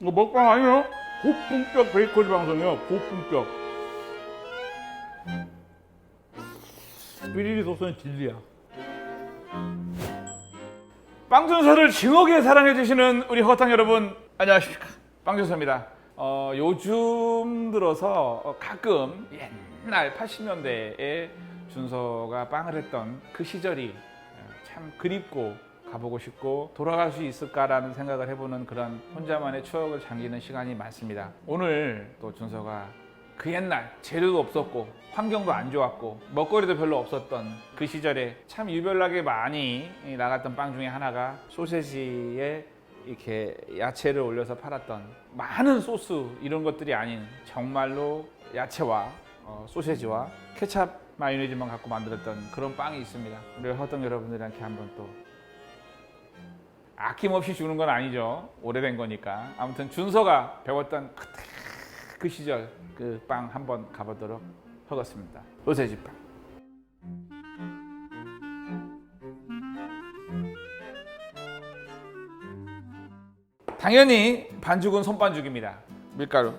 이거 먹방 아니에요? 고품격 베이커리 방송이에요. 고품격. 삐리리 소스는 진리야. 빵준서를 징하게 사랑해주시는 우리 허탕 여러분 안녕하십니까 빵준서입니다 어, 요즘 들어서 어, 가끔 옛날 80년대에 준서가 빵을 했던 그 시절이 어, 참 그립고 가보고 싶고 돌아갈 수 있을까라는 생각을 해보는 그런 혼자만의 추억을 잠기는 시간이 많습니다 오늘 또 준서가 그 옛날 재료도 없었고 환경도 안 좋았고 먹거리도 별로 없었던 그 시절에 참 유별나게 많이 나갔던 빵 중에 하나가 소세지에 이렇게 야채를 올려서 팔았던 많은 소스 이런 것들이 아닌 정말로 야채와 어, 소세지와 케찹 마요네즈만 갖고 만들었던 그런 빵이 있습니다. 우리 허동 여러분들한테 한번 또 아낌없이 주는 건 아니죠. 오래된 거니까. 아무튼 준서가 배웠던 그 시절 그 빵 한번 가보도록 하겠습니다. 소세지 빵. 당연히 반죽은 손반죽입니다. 밀가루,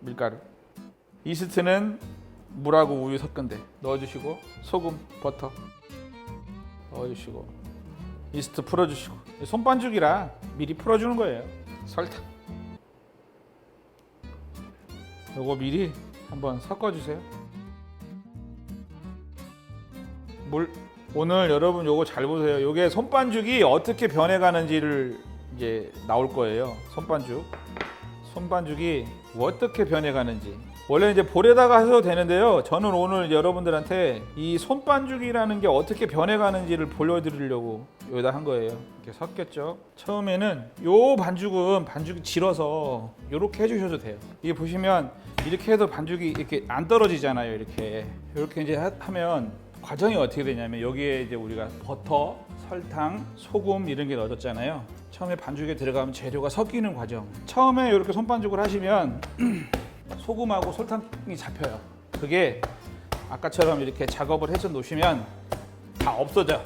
밀가루. 이스트는 물하고 우유 섞은데 넣어주시고 소금, 버터 넣어주시고 이스트 풀어주시고 손반죽이라 미리 풀어주는 거예요. 설탕. 요거 미리 한번 섞어주세요. 물 오늘 여러분 요거 잘 보세요. 요게 손반죽이 어떻게 변해가는지를 이제 나올 거예요. 손반죽. 손반죽이 어떻게 변해가는지. 원래 이제 볼에다가 하셔도 되는데요. 저는 오늘 여러분들한테 이 손반죽이라는 게 어떻게 변해가는지를 보여드리려고 여기다 한 거예요. 이렇게 섞였죠. 처음에는 요 반죽은 반죽이 질어서 이렇게 해주셔도 돼요. 이게 보시면 이렇게 해도 반죽이 이렇게 안 떨어지잖아요. 이렇게 이렇게 이제 하- 하면 과정이 어떻게 되냐면 여기에 이제 우리가 버터, 설탕, 소금 이런 게 넣어졌잖아요. 처음에 반죽에 들어가면 재료가 섞이는 과정. 처음에 이렇게 손반죽을 하시면 소금하고 설탕이 잡혀요. 그게 아까처럼 이렇게 작업을 해서 놓으시면 다 없어져.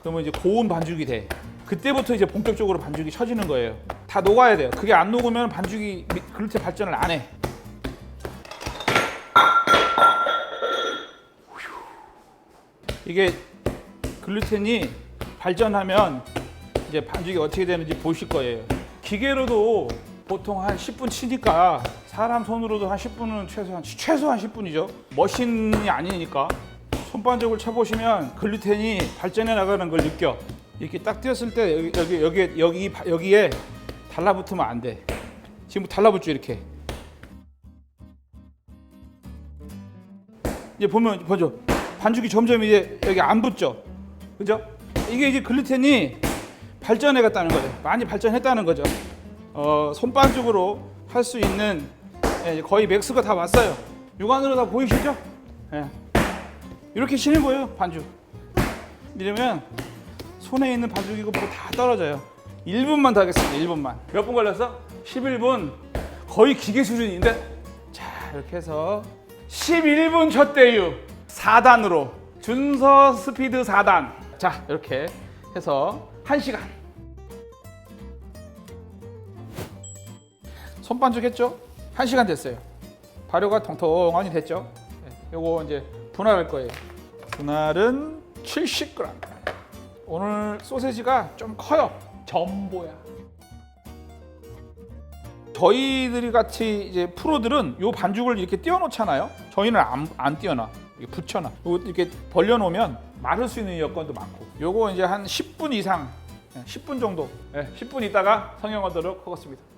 그러면 이제 고운 반죽이 돼. 그때부터 이제 본격적으로 반죽이 쳐지는 거예요. 다 녹아야 돼요. 그게 안 녹으면 반죽이 미- 글루텐 발전을 안 해. 이게 글루텐이 발전하면 이제 반죽이 어떻게 되는지 보실 거예요. 기계로도 보통 한 10분 치니까 사람 손으로도 한 10분은 최소한 최소한 10분이죠. 머신이 아니니까 손반죽을 쳐보시면 글루텐이 발전해 나가는 걸 느껴. 이렇게 딱 띄었을 때 여기 여기 여기 여기 여기 에 달라붙으면 안 돼. 지금 달라붙죠 이렇게. 이제 보면 보죠. 반죽이 점점 이제 여기 안 붙죠. 그죠? 이게 이제 글루텐이 발전해 갔다는 거죠. 많이 발전했다는 거죠. 어, 손반죽으로 할 수 있는 예, 이제 거의 맥스가 다 왔어요. 육안으로 다 보이시죠? 예. 이렇게 치는 거예요, 반죽. 이러면 손에 있는 반죽이고 뭐다 떨어져요. 1분만 더 하겠습니다. 1분만. 몇 분 걸렸어? 11분. 거의 기계 수준인데. 자, 이렇게 해서 11분 쳤대요. 4단으로. 준서 스피드 4단. 자, 이렇게 해서 1시간. 손반죽 했죠? 1시간 됐어요. 발효가 통통하니 됐죠? 네, 요거 이제 분할할 거예요. 분할은 70g. 오늘 소세지가 좀 커요. 전보야. 저희들이 같이 이제 프로들은 요 반죽을 이렇게 띄워 놓잖아요. 저희는 안, 안 띄워놔. 붙여놔. 요 이렇게 벌려놓으면 마를 수 있는 여건도 많고. 요거 이제 한 10분 이상, 예, 10분 정도, 예, 10분 있다가 성형하도록 하겠습니다.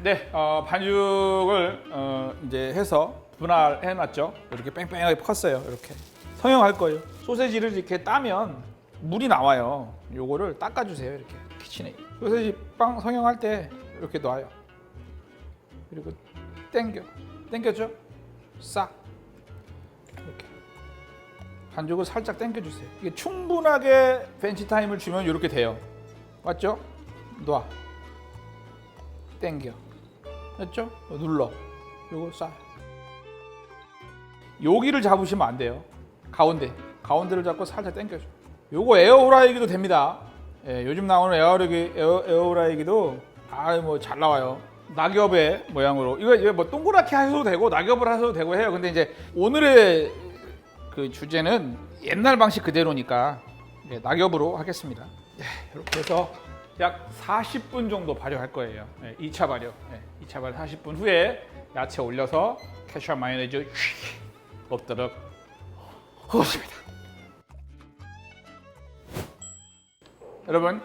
자, 네, 어, 반죽을 어, 이제 해서 분할해 놨죠. 이렇게 뺑뺑하게 컸어요. 이렇게 성형할 거예요. 소세지를 이렇게 따면 물이 나와요. 요거를 닦아주세요. 이렇게 키친에 소세지 빵 성형할 때 이렇게 놔요. 그리고 땡겨, 땡겼죠? 싹 이렇게 반죽을 살짝 땡겨주세요. 이게 충분하게 벤치 타임을 주면 이렇게 돼요. 맞죠? 놔. 땡겨. 됐죠? 눌러. 요거 쏴. 여기를 잡으시면 안 돼요. 가운데. 가운데를 잡고 살짝 당겨줘. 요거 에어프라이기도 됩니다. 예, 요즘 나오는 에어르기, 에어, 에어프라이기도 아뭐 잘 나와요. 낙엽의 모양으로 이거 이거 뭐 동그랗게 하셔도 되고 낙엽을 하셔도 되고 해요. 근데 이제 오늘의 그 주제는 옛날 방식 그대로니까 예, 낙엽으로 하겠습니다. 예, 이렇게 해서 약 40분 정도 발효할 거예요. 예, 2차 발효. 예, 2차 발효 40분 후에 야채 올려서 케찹 마요네즈 휙 없도록 하겠습니다. 여러분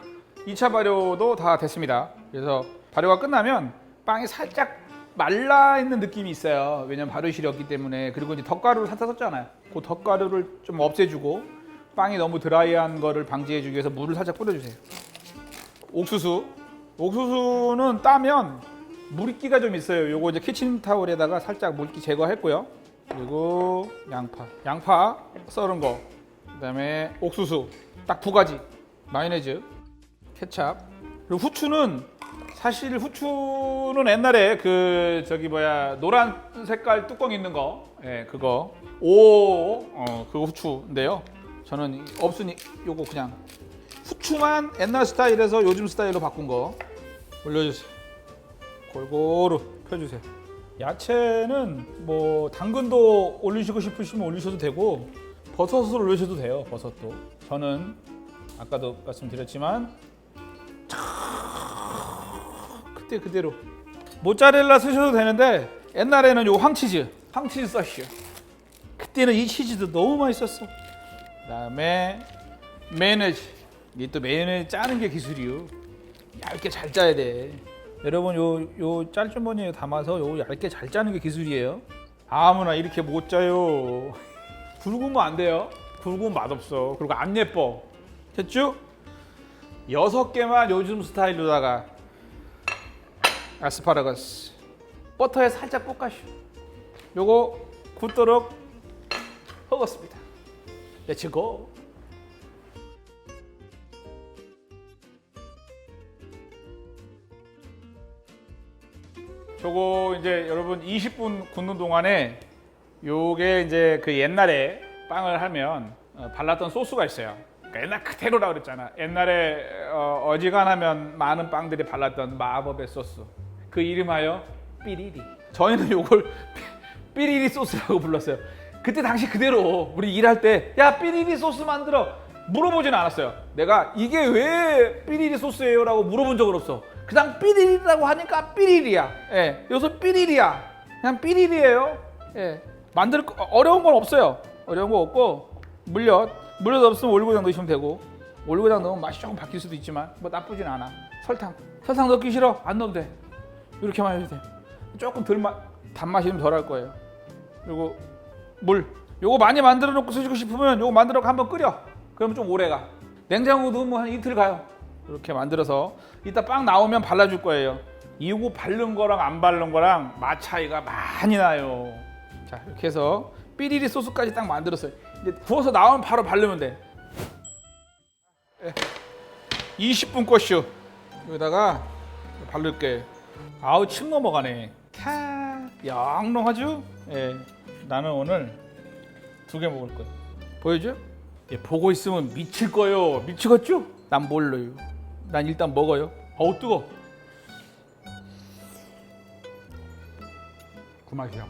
2차 발효도 다 됐습니다. 그래서 발효가 끝나면 빵이 살짝 말라 있는 느낌이 있어요. 왜냐면 발효실이 없기 때문에 그리고 이제 덧가루를 살짝 썼잖아요. 그 덧가루를 좀 없애주고 빵이 너무 드라이한 거를 방지해주기 위해서 물을 살짝 뿌려주세요. 옥수수, 옥수수는 따면 물기가 좀 있어요. 요거 이제 키친타올에다가 살짝 물기 제거했고요. 그리고 양파, 양파 썰은 거, 그다음에 옥수수. 딱 두 가지, 마요네즈, 케찹, 그리고 후추는 사실 후추는 옛날에 그 저기 뭐야 노란 색깔 뚜껑 있는 거, 예 그거. 오, 어 그거 후추인데요. 저는 없으니 요거 그냥 후추만 옛날 스타일에서 요즘 스타일로 바꾼 거 올려주세요. 골고루 펴주세요. 야채는 뭐 당근도 올리시고 싶으시면 올리셔도 되고 버섯을 올리셔도 돼요. 버섯도. 저는 아까도 말씀드렸지만 그때 그대로 모짜렐라 쓰셔도 되는데 옛날에는 요 황치즈, 황치즈 써시오. 그때는 이 치즈도 너무 맛있었어. 그다음에 메요네즈. 이게 또 메요네즈 짜는 게 기술이요. 얇게 잘 짜야 돼. 여러분 요요 짤주머니에 담아서 요 얇게 잘 짜는 게 기술이에요. 아무나 이렇게 못 짜요. 굵으면 안 돼요. 굵으면 맛없어. 그리고 안 예뻐. 됐죠? 여섯 개만 요즘 스타일로다가 아스파라거스 버터에 살짝 볶아슈. 요거 굳도록 허었습니다. 렛츠고. 저거 이제 여러분 20분 굽는 동안에 요게 이제 그 옛날에 빵을 하면 어, 발랐던 소스가 있어요. 그러니까 옛날 그대로라 그랬잖아. 옛날에 어, 어지간하면 많은 빵들이 발랐던 마법의 소스. 그 이름하여 삐리리. 저희는 요걸 삐리리 소스라고 불렀어요. 그때 당시 그대로 우리 일할 때 야 삐리리 소스 만들어 물어보진 않았어요. 내가 이게 왜 삐리리 소스예요라고 물어본 적은 없어. 그냥 삐리리라고 하니까 삐리리야. 예, 여기서 삐리리야. 그냥 삐리리예요. 예, 만들 거 어려운 건 없어요. 어려운 거 없고 물엿 물엿 없으면 올리고당 넣으시면 되고 올리고당 넣으면 맛이 조금 바뀔 수도 있지만 뭐 나쁘진 않아. 설탕 설탕 넣기 싫어 안 넣으면 돼. 이렇게만 해도 돼. 조금 덜 맛, 단맛이 좀 덜할 거예요. 그리고 물. 요거 많이 만들어 놓고 쓰시고 싶으면 요거 만들어 놓고 한번 끓여. 그러면 좀 오래 가. 냉장고 넣으면 한 이틀 가요. 이렇게 만들어서 이따 빵 나오면 발라줄 거예요. 이거 바른 거랑 안 바른 거랑 맛 차이가 많이 나요. 자 이렇게 해서 삐리리 소스까지 딱 만들었어요. 이제 구워서 나오면 바로 바르면 돼. 예. 20분 꼬슈 여기다가 바를게. 아우 침 넘어가네. 캬 영롱하죠? 예. 나는 오늘 두 개 먹을 거야. 보여줘? 예, 보고 있으면 미칠 거예요. 미치겠죠? 난 몰라요. 난 일단 먹어요. 어우 뜨거. 그 맛이야.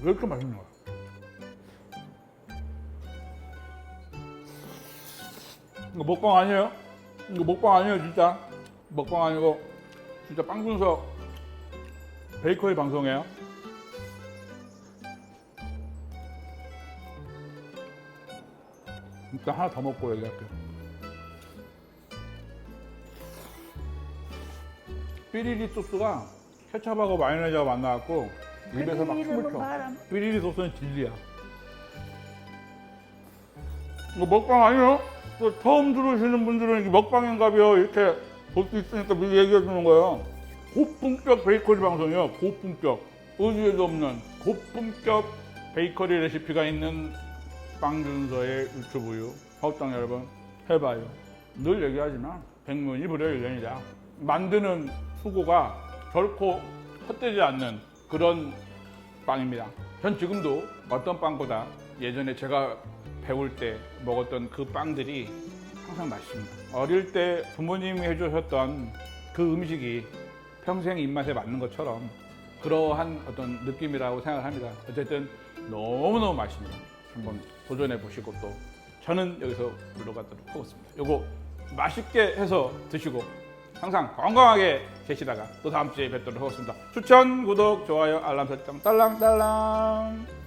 왜 이렇게 맛있는 거야? 이거 먹방 아니에요? 이거 먹방 아니에요 진짜 먹방 아니고 진짜 빵 분석 베이커리 방송이에요 일단 하나 더 먹고 얘기할게요. 삐리리 소스가 케찹하고 마요네즈가 만나갖고 입에서 막 춤을 춰. 삐리리 소스는 진리야. 이거 먹방 아니에요? 또 처음 들으시는 분들은 이게 먹방인가봐요. 이렇게 볼 수 있으니까 미리 얘기해 주는 거예요. 고품격 베이커리 방송이요. 고품격. 어디에도 없는 고품격 베이커리 레시피가 있는 빵준서의 유튜브요 하우땅 여러분 해봐요 늘 얘기하지만 백문이 불여일견이다 만드는 수고가 결코 헛되지 않는 그런 빵입니다 전 지금도 어떤 빵보다 예전에 제가 배울 때 먹었던 그 빵들이 항상 맛있습니다. 어릴 때 부모님이 해주셨던 그 음식이 평생 입맛에 맞는 것처럼 그러한 어떤 느낌이라고 생각합니다. 어쨌든 너무너무 맛있습니다. 한번 도전해 보시고 또 저는 여기서 물러가도록 하겠습니다. 요거 맛있게 해서 드시고 항상 건강하게 계시다가 또 다음 주에 뵙도록 하겠습니다. 추천, 구독, 좋아요, 알람 설정 딸랑딸랑